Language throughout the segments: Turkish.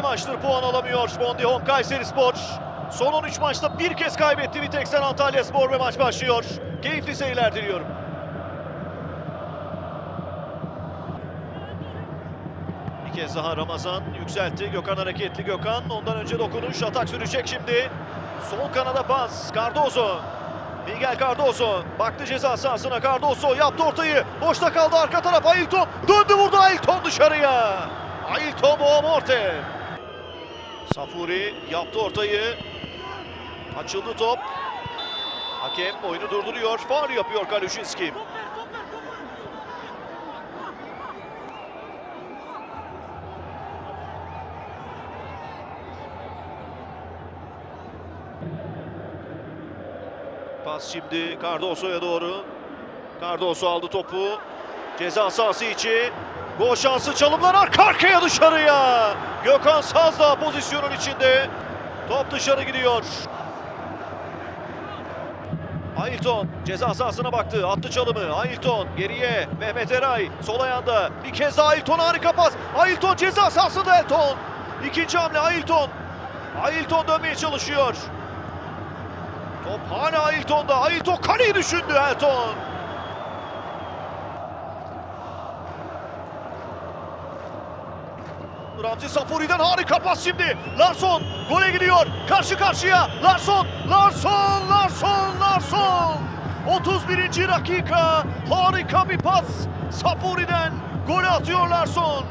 7 maçtır puan alamıyor Bondi Home Kayseri Spor. Son 13 maçta bir kez kaybetti Viteksen Antalya Spor ve maç başlıyor. Keyifli seyirler diliyorum. Bir kez daha Ramazan yükseltti. Gökhan hareketli Gökhan. Ondan önce dokunuş. Atak sürecek şimdi. Sol kanada pas. Cardozo. Miguel Cardozo. Baktı ceza sahasına Cardozo. Yaptı ortayı. Boşta kaldı arka taraf Ailton. Döndü vurdu Ailton dışarıya. Ailton Boğamorte. Safuri yaptı ortayı. Açıldı top. Hakem oyunu durduruyor. Faul yapıyor Kaluşinski. Pas şimdi Cardoso'ya doğru. Cardoso aldı topu. Ceza sahası içi. Gol şansı çalımlar arka arkaya dışarıya. Gökhan Sazdağ pozisyonun içinde. Top dışarı gidiyor. Ailton ceza sahasına baktı. Attı çalımı. Ailton geriye. Mehmet Eray sol ayağında. Bir kez daha Ailton harika pas. Ailton ceza sahasında Elton. İkinci hamle Ailton. Ailton dönmeye çalışıyor. Top hala Ailton'da. Ailton kaleyi düşündü Elton. Ramzi Safuri'den harika pas şimdi. Larson gole gidiyor. Karşı karşıya. Larson, Larson, Larson, Larson. 31. dakika. Harika bir pas. Safuri'den gol atıyor Larson.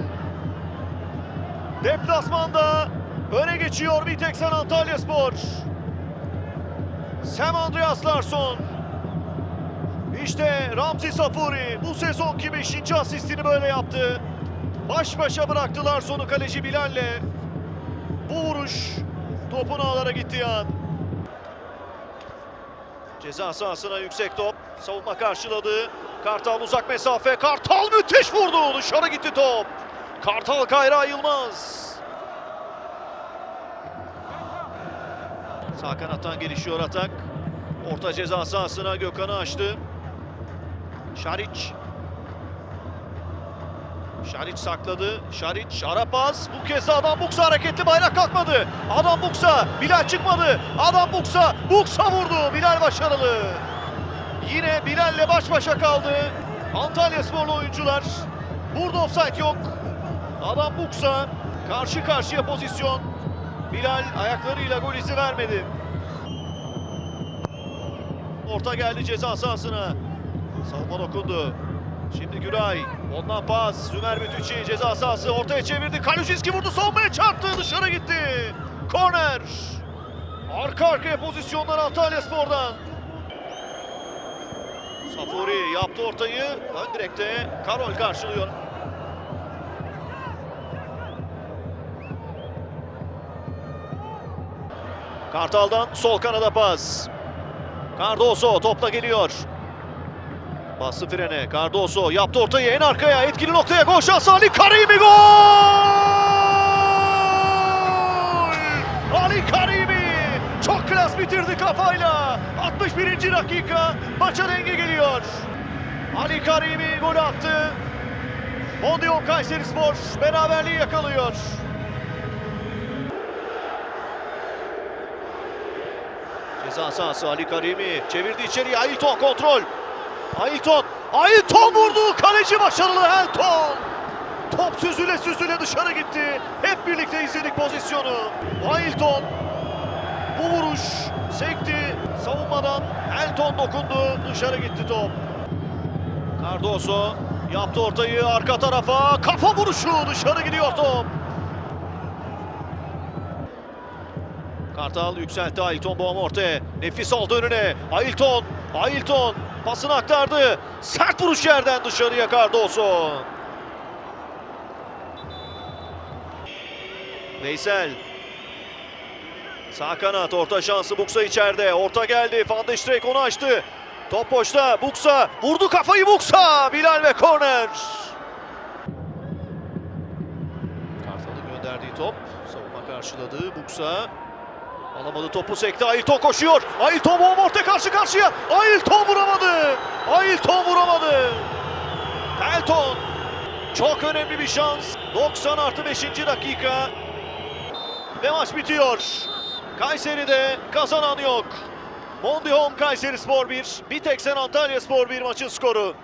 Deplasmanda öne geçiyor Viteksen Antalya Spor. Sam Andreas Larsson. İşte Ramzi Safuri bu sezonki 5. asistini böyle yaptı. Baş başa bıraktılar sonu kaleci Bilal'le. Bu vuruş topun ağlara gitti an. Ceza sahasına yüksek top. Savunma karşıladı. Kartal uzak mesafe. Kartal müthiş vurdu. Dışarı gitti top. Kartal Kayra Yılmaz. Sağ kanattan gelişiyor atak. Orta ceza sahasına Gökhan'ı açtı. Şariç. Şariç sakladı. Şariç ara pas. Bu kez Adam Buksa hareketli bayrak kalkmadı. Adam Buksa. Bilal çıkmadı. Adam Buksa. Buksa vurdu. Bilal başarılı. Yine Bilal'le baş başa kaldı. Antalya sporlu oyuncular. Burada offside yok. Adam Buksa. Karşı karşıya pozisyon. Bilal ayaklarıyla gol izi vermedi. Orta geldi ceza sahasına. Savunma dokundu. Şimdi Güray. Ondan pas. Sümer Bütüçi ceza sahası ortaya çevirdi. Kalüşinski vurdu. Savunmaya çarptı. Dışarı gitti. Korner. Arka arkaya pozisyonlar Antalya Spor'dan. Safuri yaptı ortayı. Ön direkte Karol karşılıyor. Kartal'dan sol kanada pas. Cardoso topla geliyor. Bastı frene. Cardoso yaptı ortayı en arkaya. Etkili noktaya gol şansı Ali Karimi gol! Ali Karimi çok klas bitirdi kafayla. 61. dakika maça denge geliyor. Ali Karimi gol attı. Mondial Kayseri Spor beraberliği yakalıyor. Ceza sahası Ali Karimi çevirdi içeriye Ailton kontrol. Ailton, Ailton vurdu. Kaleci başarılı Elton. Top süzüle süzüle dışarı gitti. Hep birlikte izledik pozisyonu. Ailton bu vuruş sekti. Savunmadan Elton dokundu. Dışarı gitti top. Cardoso yaptı ortayı arka tarafa. Kafa vuruşu dışarı gidiyor top. Kartal yükseltti Ailton Boğamorte. Nefis aldı önüne. Ailton, Ailton pasını aktardı. Sert vuruş yerden dışarıya Cardoso. Veysel. Sağ kanat orta şansı Buksa içeride. Orta geldi. Van de Streek onu açtı. Top boşta. Buksa vurdu kafayı Buksa. Bilal ve korner. Kartal'ın gönderdiği top. Savunma karşıladı. Buksa Alamadı topu sekti. Ailton koşuyor. Ailton Boğmort'e karşı karşıya. Ailton vuramadı. Ailton vuramadı. Pelton. Çok önemli bir şans. 90 artı 5. dakika. Ve maç bitiyor. Kayseri'de kazanan yok. Mondi Home Kayseri Spor 1. Biteksen Antalya Spor 1 maçın skoru.